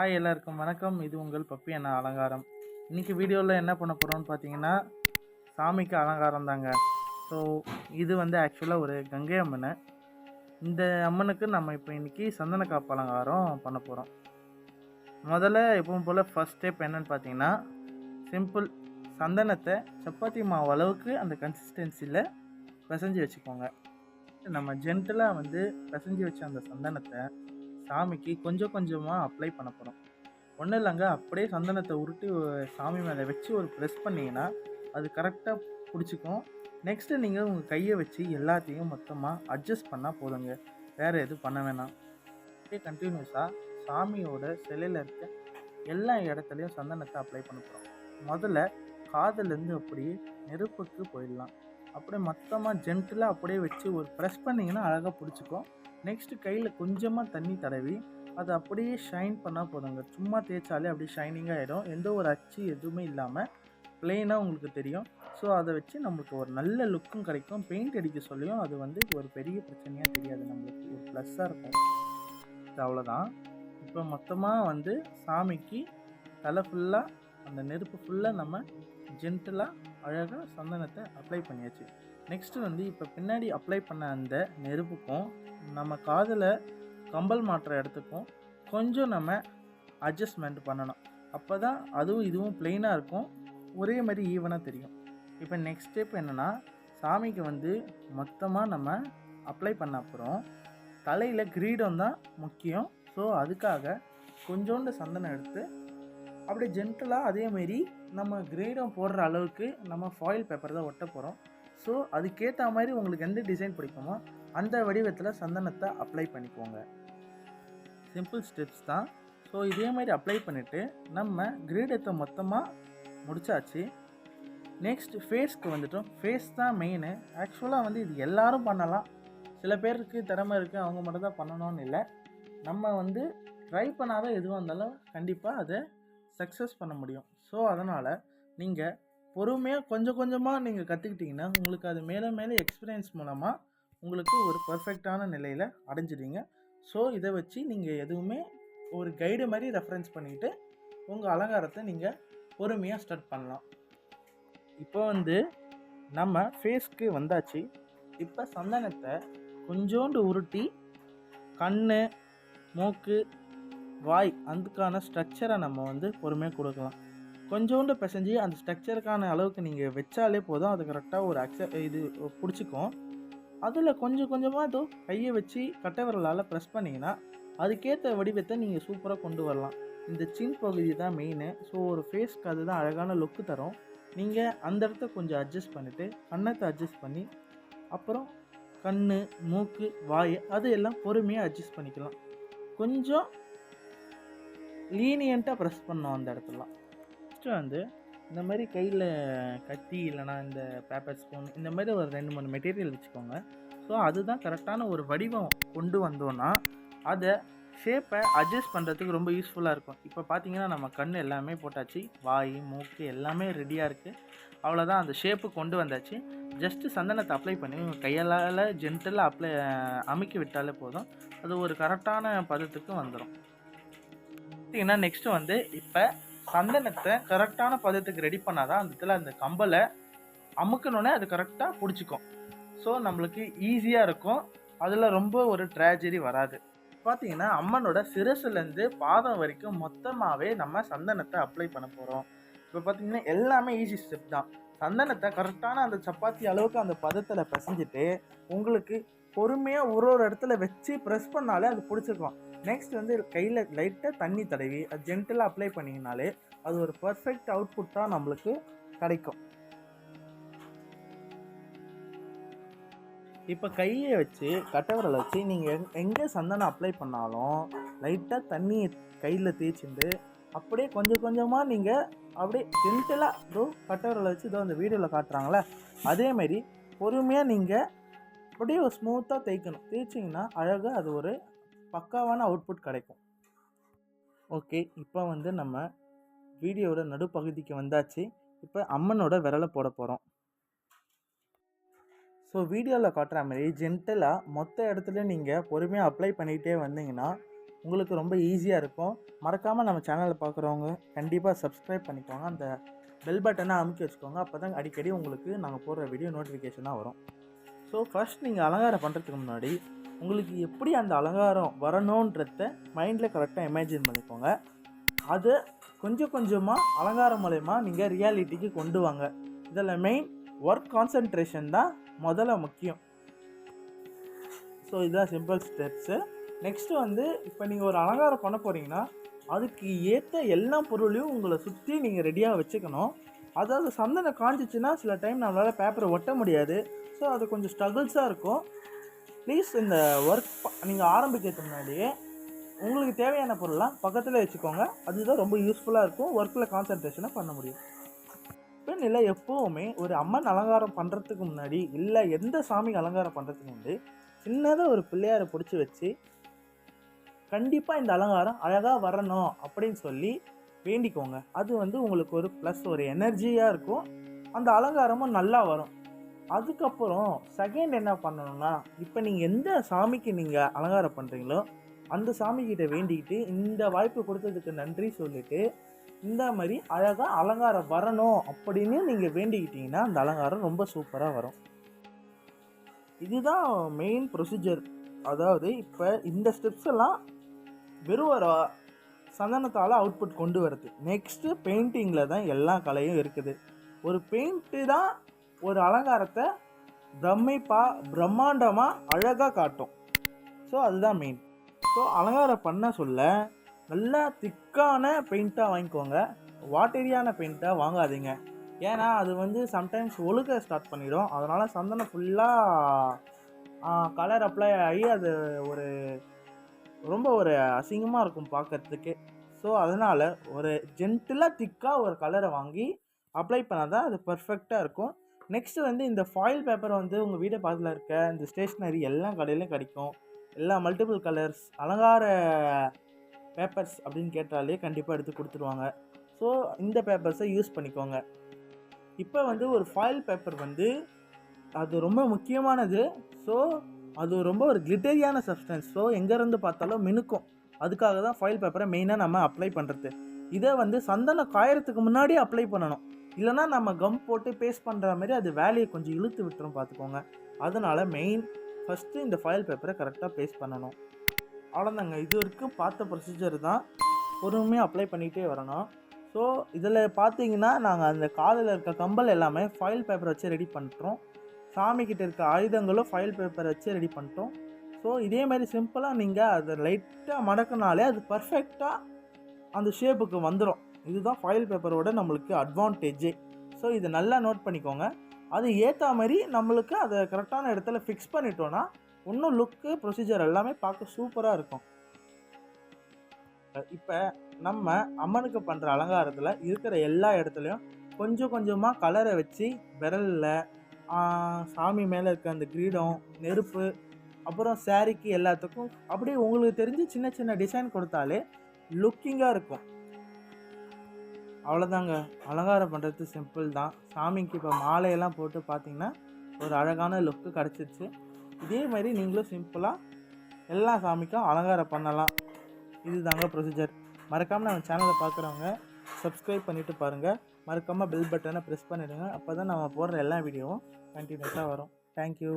Hi எல்லாருக்கும் வணக்கம். இது உங்கள் பப்பி அண்ணா அலங்காரம். இன்றைக்கி வீடியோவில் என்ன பண்ண போகிறோம்னு பார்த்தீங்கன்னா சாமிக்கு அலங்காரம் தாங்க. ஸோ இது வந்து ஆக்சுவலாக ஒரு கங்கை அம்மனை. இந்த அம்மனுக்கு நம்ம இப்போ இன்றைக்கி சந்தன காப்பு அலங்காரம் பண்ண போகிறோம் முதல்ல எப்பவும் போல் ஃபஸ்ட் ஸ்டெப் என்னன்னு பார்த்தீங்கன்னா சிம்பிள் சந்தனத்தை சப்பாத்தி மாவு அளவுக்கு அந்த கன்சிஸ்டன்சியில் பிசைஞ்சு வச்சுக்கோங்க. நம்ம ஜென்டலாக வந்து பிசைஞ்சு வச்ச அந்த சந்தனத்தை சாமிக்கு கொஞ்சம் கொஞ்சமாக அப்ளை பண்ண போகிறோம் ஒன்றும் இல்லைங்க அப்படியே சந்தனத்தை உருட்டி சாமி மேலே வச்சு ஒரு ப்ரெஸ் பண்ணிங்கன்னா அது கரெக்டாக பிடிச்சிக்கும். நெக்ஸ்ட்டு நீங்கள் உங்கள் கையை வச்சு எல்லாத்தையும் மொத்தமாக அட்ஜஸ்ட் பண்ணால் போதுங்க. வேறு எதுவும் பண்ண வேணாம். அப்படியே கண்டினியூஸாக சாமியோட சிலையில் இருக்க எல்லா இடத்துலையும் சந்தனத்தை அப்ளை பண்ண போகிறோம் முதல்ல காதலேருந்து அப்படியே நெருப்புக்கு போயிடலாம். அப்படியே மொத்தமாக ஜென்டிலாக அப்படியே வச்சு ஒரு ப்ரெஸ் பண்ணிங்கன்னா அழகாக பிடிச்சிக்கும். நெக்ஸ்ட்டு கையில் கொஞ்சமாக தண்ணி தடவி அதை அப்படியே ஷைன் பண்ணால் போதுங்க. சும்மா தேய்ச்சாலே அப்படியே ஷைனிங்காக ஆகிடும் எந்த ஒரு அச்சு எதுவுமே இல்லாமல் பிளெயினாக உங்களுக்கு தெரியும். ஸோ அதை வச்சு நம்மளுக்கு ஒரு நல்ல லுக்கும் கிடைக்கும். பெயிண்ட் அடிக்க சொல்லியும் அது வந்து ஒரு பெரிய பிரச்சனையாக தெரியாது நம்மளுக்கு. ஒரு ப்ளஸ்ஸாக இருக்கும். இது அவ்வளோதான் இப்போ மொத்தமாக வந்து சாமிக்கு தலை ஃபுல்லாக அந்த நெருப்பு ஃபுல்லாக நம்ம ஜென்டலாக அழகாக சந்தனத்தை அப்ளை பண்ணியாச்சு. நெக்ஸ்ட்டு வந்து இப்போ பின்னாடி அப்ளை பண்ண அந்த நெருப்புக்கும் நம்ம காதில் கம்பல் மாட்டுற இடத்துக்கும் கொஞ்சம் நம்ம அட்ஜஸ்ட்மெண்ட் பண்ணணும். அப்போ தான் அதுவும் இதுவும் ப்ளெயினாக இருக்கும். ஒரே மாதிரி ஈவனாக தெரியும். இப்போ நெக்ஸ்ட் ஸ்டெப் என்னென்னா சாமிக்கு வந்து மொத்தமாக நம்ம அப்ளை பண்ண அப்புறம் தலையில் கிரீடம் தான் முக்கியம். ஸோ அதுக்காக கொஞ்சோண்டு சந்தனம் எடுத்து அப்படியே ஜென்டலாக அதேமாரி நம்ம கிரீடம் போடுற அளவுக்கு நம்ம ஃபாயில் பேப்பர் தான் ஒட்ட போகிறோம் ஸோ அதுக்கேற்ற மாதிரி உங்களுக்கு எந்த டிசைன் பிடிக்குமோ அந்த வடிவத்தில் சந்தனத்தை அப்ளை பண்ணிக்கோங்க. சிம்பிள் ஸ்டெப்ஸ் தான். ஸோ இதே மாதிரி அப்ளை பண்ணிவிட்டு நம்ம கிரீடத்தை மொத்தமாக முடிச்சாச்சு. நெக்ஸ்ட் ஃபேஸ்க்கு வந்துட்டோம். ஃபேஸ் தான் மெயின் ஆக்சுவலாக வந்து இது எல்லாரும் பண்ணலாம். சில பேருக்கு திறமை இருக்குது அவங்க மட்டும் தான் பண்ணணும்னு இல்லை. நம்ம வந்து ட்ரை பண்ணாத எதுவாக இருந்தாலும் கண்டிப்பாக அதை சக்ஸஸ் பண்ண முடியும். ஸோ அதனால் நீங்கள் பொறுமையாக கொஞ்சம் கொஞ்சமாக நீங்கள் கற்றுக்கிட்டிங்கன்னா உங்களுக்கு அது மேலே மேலே எக்ஸ்பீரியன்ஸ் மூலமாக உங்களுக்கு ஒரு பர்ஃபெக்டான நிலையில் அடைஞ்சிடுவீங்க. ஸோ இதை வச்சு நீங்கள் எதுவுமே ஒரு கைடு மாதிரி ரெஃபரன்ஸ் பண்ணிக்கிட்டு உங்கள் அலங்காரத்தை நீங்கள் பொறுமையாக ஸ்டார்ட் பண்ணலாம். இப்போ வந்து நம்ம ஃபேஸ்க்கு வந்தாச்சு. இப்போ சந்தனத்தை கொஞ்சோண்டு உருட்டி கண் மூக்கு வாய் அதுக்கான ஸ்ட்ரக்சரை நம்ம வந்து பொறுமையாக கொடுக்கலாம். கொஞ்சோண்டு பிசைஞ்சு அந்த ஸ்ட்ரக்சருக்கான அளவுக்கு நீங்கள் வச்சாலே போதும். அது கரெக்டாக ஒரு அக்ச இது பிடிச்சிக்கும். அதில் கொஞ்சம் கொஞ்சமாக இதோ கையை வச்சு கட்டை விரலால் ப்ரெஸ் பண்ணிங்கன்னா அதுக்கேற்ற வடிவத்தை நீங்கள் சூப்பராக கொண்டு வரலாம். இந்த சின் பகுதி தான் மெயின் ஸோ ஒரு ஃபேஸ்க்கு அதுதான் அழகான லுக்கு தரும். நீங்கள் அந்த இடத்த கொஞ்சம் அட்ஜஸ்ட் பண்ணிவிட்டு கன்னத்தை அட்ஜஸ்ட் பண்ணி அப்புறம் கண் மூக்கு வாய் அது எல்லாம் பொறுமையாக அட்ஜஸ்ட் பண்ணிக்கலாம். கொஞ்சம் லீனியண்ட்டாக ப்ரெஸ் பண்ணோம் அந்த இடத்துலாம் ஃபஸ்ட்டு வந்து இந்த மாதிரி கையில் கத்தி இல்லைனா இந்த பேப்பர் ஸ்பூன் இந்த மாதிரி ஒரு ரெண்டு மூணு மெட்டீரியல் வச்சுக்கோங்க. ஸோ அதுதான் கரெக்டான ஒரு வடிவம் கொண்டு வந்தோன்னா அதை ஷேப்பை அட்ஜஸ்ட் பண்ணுறதுக்கு ரொம்ப யூஸ்ஃபுல்லாக இருக்கும். இப்போ பார்த்தீங்கன்னா நம்ம கண் எல்லாமே போட்டாச்சு வாய் மூக்கு எல்லாமே ரெடியாக இருக்குது அவ்வளோதான் அந்த ஷேப்பு கொண்டு வந்தாச்சு. ஜஸ்ட்டு சந்தனத்தை அப்ளை பண்ணி உங்கள் கையால் ஜென்டலாக அப்ளை அமுக்கி விட்டாலே போதும். அது ஒரு கரெக்டான பதத்துக்கு வந்துடும் பார்த்தீங்கன்னா நெக்ஸ்ட்டு வந்து இப்போ சந்தனத்தை கரெக்டான பதத்துக்கு ரெடி பண்ணாதான் அந்த இடத்துல அந்த கம்பலை அமுக்கணுன்னே அது கரெக்டாக பிடிச்சிக்கும். ஸோ நம்மளுக்கு ஈஸியாக இருக்கும். அதில் ரொம்ப ஒரு ட்ராஜடி வராது. பார்த்தீங்கன்னா அம்மனோட சிரசுலேருந்து பாதம் வரைக்கும் மொத்தமாகவே நம்ம சந்தனத்தை அப்ளை பண்ண போகிறோம் இப்போ பார்த்தீங்கன்னா எல்லாமே ஈஸி ஸ்டெப் தான். சந்தனத்தை கரெக்டான அந்த சப்பாத்தி அளவுக்கு அந்த பதத்தில் பிசைஞ்சிட்டு உங்களுக்கு பொறுமையாக ஒரு ஒரு இடத்துல வச்சு ப்ரெஸ் பண்ணாலே அது பிடிச்சிருக்கும். நெக்ஸ்ட் வந்து கையில் லைட்டாக தண்ணி தடவி அது ஜென்டலாக அப்ளை பண்ணிங்கனாலே அது ஒரு பர்ஃபெக்ட் அவுட்புட் தான் நம்மளுக்கு கிடைக்கும். இப்போ கையை வச்சு கட்டவரலை வச்சு நீங்கள் எங்கே சந்தனம் அப்ளை பண்ணாலும் லைட்டாக தண்ணி கையில் தேய்ச்சிட்டு அப்படியே கொஞ்சம் கொஞ்சமாக நீங்கள் அப்படியே ஜென்டலாக இதோ கட்டவரலை வச்சு இதோ அந்த வீடியோவில் காட்டுறாங்களே அதேமாரி பொறுமையாக நீங்கள் அப்படியே ஒரு ஸ்மூத்தாக தேய்க்கணும். தேய்ச்சிங்கன்னா அழகாக அது ஒரு பக்காவான அவுட்புட் கிடைக்கும். ஓகே இப்போ வந்து நம்ம வீடியோட நடுப்பகுதிக்கு வந்தாச்சு. இப்போ அம்மனோட விரலை போட போகிறோம் ஸோ வீடியோவில் காட்டுற மாதிரி ஜென்டலாக மொத்த இடத்துல நீங்கள் பொறுமையாக அப்ளை பண்ணிக்கிட்டே வந்தீங்கன்னா உங்களுக்கு ரொம்ப ஈஸியாக இருக்கும். மறக்காமல் நம்ம சேனலில் பார்க்குறவங்க கண்டிப்பாக சப்ஸ்கிரைப் பண்ணிக்கோங்க. அந்த பெல் பட்டனை அமுக்கி வச்சுக்கோங்க. அப்போ தான் அடிக்கடி உங்களுக்கு நாங்கள் போடுற வீடியோ நோட்டிஃபிகேஷனாக வரும். ஸோ ஃபர்ஸ்ட் நீங்கள் அலங்காரம் பண்ணுறதுக்கு முன்னாடி உங்களுக்கு எப்படி அந்த அலங்காரம் வரணுன்றத மைண்டில் கரெக்டாக இமேஜின் பண்ணிக்கோங்க. அதை கொஞ்சம் கொஞ்சமாக அலங்காரம் மூலயமா நீங்கள் ரியாலிட்டிக்கு கொண்டு வாங்க. இதில் மெயின் ஒர்க் கான்சன்ட்ரேஷன் தான் முதல்ல முக்கியம். ஸோ இதுதான் சிம்பிள் ஸ்டெப்ஸு நெக்ஸ்ட்டு வந்து இப்போ நீங்கள் ஒரு அலங்காரம் பண்ண போகிறீங்கன்னா அதுக்கு ஏற்ற எல்லா பொருளையும் உங்களை சுற்றி நீங்கள் ரெடியாக வச்சுக்கணும். அதாவது சந்தனம் காஞ்சிச்சுன்னா சில டைம் நம்மளால் பேப்பரை ஒட்ட முடியாது. ஸோ அது கொஞ்சம் ஸ்ட்ரகிள்ஸாக இருக்கும். ப்ளீஸ் இந்த ஒர்க் நீங்கள் ஆரம்பிக்கிறதுக்கு முன்னாடியே உங்களுக்கு தேவையான பொருள்லாம் பக்கத்தில் வச்சுக்கோங்க. அதுதான் ரொம்ப யூஸ்ஃபுல்லாக இருக்கும். ஒர்க்கில் கான்சன்ட்ரேஷனை பண்ண முடியும். பெண் இல்லை எப்போவுமே ஒரு அம்மன் அலங்காரம் பண்ணுறதுக்கு முன்னாடி இல்லை எந்த சாமி அலங்காரம் பண்ணுறதுக்கு முன்னாடி சின்னதாக ஒரு பிள்ளையாரை பிடிச்சி வச்சு கண்டிப்பாக இந்த அலங்காரம் அழகாக வரணும் அப்படின்னு சொல்லி வேண்டிக்கோங்க. அது வந்து உங்களுக்கு ஒரு ப்ளஸ் ஒரு எனர்ஜியாக இருக்கும். அந்த அலங்காரமும் நல்லா வரும். அதுக்கப்புறம் செகண்ட் என்ன பண்ணணும்னா இப்போ நீங்கள் எந்த சாமிக்கு நீங்கள் அலங்காரம் பண்ணுறீங்களோ அந்த சாமிக்கிட்ட வேண்டிக்கிட்டு இந்த வாய்ப்பு கொடுத்ததுக்கு நன்றி சொல்லிட்டு இந்த மாதிரி அழகாக அலங்காரம் வரணும் அப்படின்னு நீங்கள் வேண்டிக்கிட்டிங்கன்னா அந்த அலங்காரம் ரொம்ப சூப்பராக வரும். இதுதான் மெயின் ப்ரொசீஜர் அதாவது இப்போ இந்த ஸ்டெப்ஸ் எல்லாம் வெறும் ஒரு சந்தனத்தால் அவுட்புட் கொண்டு வருது. நெக்ஸ்ட்டு பெயிண்டிங்கில் தான் எல்லா கலையும் இருக்குது. ஒரு பெயிண்ட்டு தான் ஒரு அலங்காரத்தை பிரமிப்பாக பிரம்மாண்டமாக அழகாக காட்டும். ஸோ அதுதான் மெயின் ஸோ அலங்காரம் பண்ண சொல்ல நல்லா திக்கான பெயிண்ட்டாக வாங்கிக்கோங்க. வாட்டரியான பெயிண்ட்டாக வாங்காதீங்க. ஏன்னா அது வந்து சம்டைம்ஸ் ஒழுக ஸ்டார்ட் பண்ணிடும். அதனால் சந்தனம் ஃபுல்லாக கலர் அப்ளை ஆகி அது ஒரு ரொம்ப ஒரு அசிங்கமாக இருக்கும் பார்க்கறதுக்கு ஸோ அதனால் ஒரு ஜென்டிலாக திக்காக ஒரு கலரை வாங்கி அப்ளை பண்ணால் தான் அது பர்ஃபெக்டாக இருக்கும். நெக்ஸ்ட்டு வந்து இந்த ஃபாயில் பேப்பர் வந்து உங்கள் வீடு பக்கத்தில் இருக்க இந்த ஸ்டேஷ்னரி எல்லா கடையிலையும் கிடைக்கும். எல்லா மல்டிபிள் கலர்ஸ் அலங்கார பேப்பர்ஸ் அப்படின்னு கேட்டாலே கண்டிப்பாக எடுத்து கொடுத்துருவாங்க. ஸோ இந்த பேப்பர்ஸை யூஸ் பண்ணிக்கோங்க. இப்போ வந்து ஒரு ஃபாயில் பேப்பர் வந்து அது ரொம்ப முக்கியமானது. ஸோ அது ரொம்ப ஒரு கிளிட்டரியான சப்ஸ்டன்ஸ் ஸோ எங்கேருந்து பார்த்தாலும் மினுக்கும். அதுக்காக தான் ஃபைல் பேப்பரை மெயினாக நம்ம அப்ளை பண்ணுறது இதை வந்து சந்தனம் காயறதுக்கு முன்னாடி அப்ளை பண்ணணும். இல்லைனா நம்ம கம் போட்டு பேஸ்ட் பண்ணுற மாதிரி அது வேலையை கொஞ்சம் இழுத்து விட்டுரும் பார்த்துக்கோங்க. அதனால் மெயின் ஃபஸ்ட்டு இந்த ஃபைல் பேப்பரை கரெக்டாக பேஸ்ட் பண்ணணும். அவ்வளோதாங்க இது வரைக்கும் பார்த்த ப்ரொசீஜர் தான். பொறுமையாக அப்ளை பண்ணிகிட்டே வரணும். ஸோ இதில் பார்த்தீங்கன்னா நாங்கள் அந்த காதில் இருக்க கம்பல் எல்லாமே ஃபைல் பேப்பரை வச்சு ரெடி பண்ணுறோம் சாமிக்கிட்ட இருக்க ஆயுதங்களும் ஃபைல் பேப்பர் வச்சு ரெடி பண்ணிட்டோம். ஸோ இதே மாதிரி சிம்பிளாக நீங்கள் அதை லைட்டாக மடக்கினாலே அது பர்ஃபெக்டாக அந்த ஷேப்புக்கு வந்துடும் இதுதான் ஃபைல் பேப்பரோட நம்மளுக்கு அட்வான்டேஜே ஸோ இதை நல்லா நோட் பண்ணிக்கோங்க. அது ஏற்ற மாதிரி நம்மளுக்கு அதை கரெக்டான இடத்துல ஃபிக்ஸ் பண்ணிட்டோன்னா இன்னும் லுக்கு ப்ரொசீஜர் எல்லாமே பார்க்க சூப்பராக இருக்கும். இப்போ நம்ம அம்மனுக்கு பண்ணுற அலங்காரத்தில் இருக்கிற எல்லா இடத்துலையும் கொஞ்சம் கொஞ்சமாக கலரை வச்சு விரலில் சாமி மேலே இருக்க அந்த கிரீடம் நெருப்பு அப்புறம் சாரிக்கு எல்லாத்துக்கும் அப்படியே உங்களுக்கு தெரிஞ்சு சின்ன சின்ன டிசைன் கொடுத்தாலே லுக்கிங்காக இருக்கும். அவ்வளோதாங்க அலங்காரம் பண்ணுறது சிம்பிள் தான். சாமிக்கு இப்போ மாலையெல்லாம் போட்டு பார்த்தீங்கன்னா ஒரு அழகான லுக்கு கிடச்சிருச்சு. இதே மாதிரி நீங்களும் சிம்பிளாக எல்லா சாமிக்கும் அலங்காரம் பண்ணலாம். இதுதாங்க ப்ரொசீஜர் மறக்காமல் நம்ம சேனலை பார்க்குறவங்க சப்ஸ்கிரைப் பண்ணிவிட்டு பாருங்கள் மறக்காமல் பெல் பட்டனை ப்ரெஸ் பண்ணிவிடுங்க அப்போ தான் நம்ம போடுற எல்லா வீடியோவும் கண்டினியூஸாக வரும். தேங்க்யூ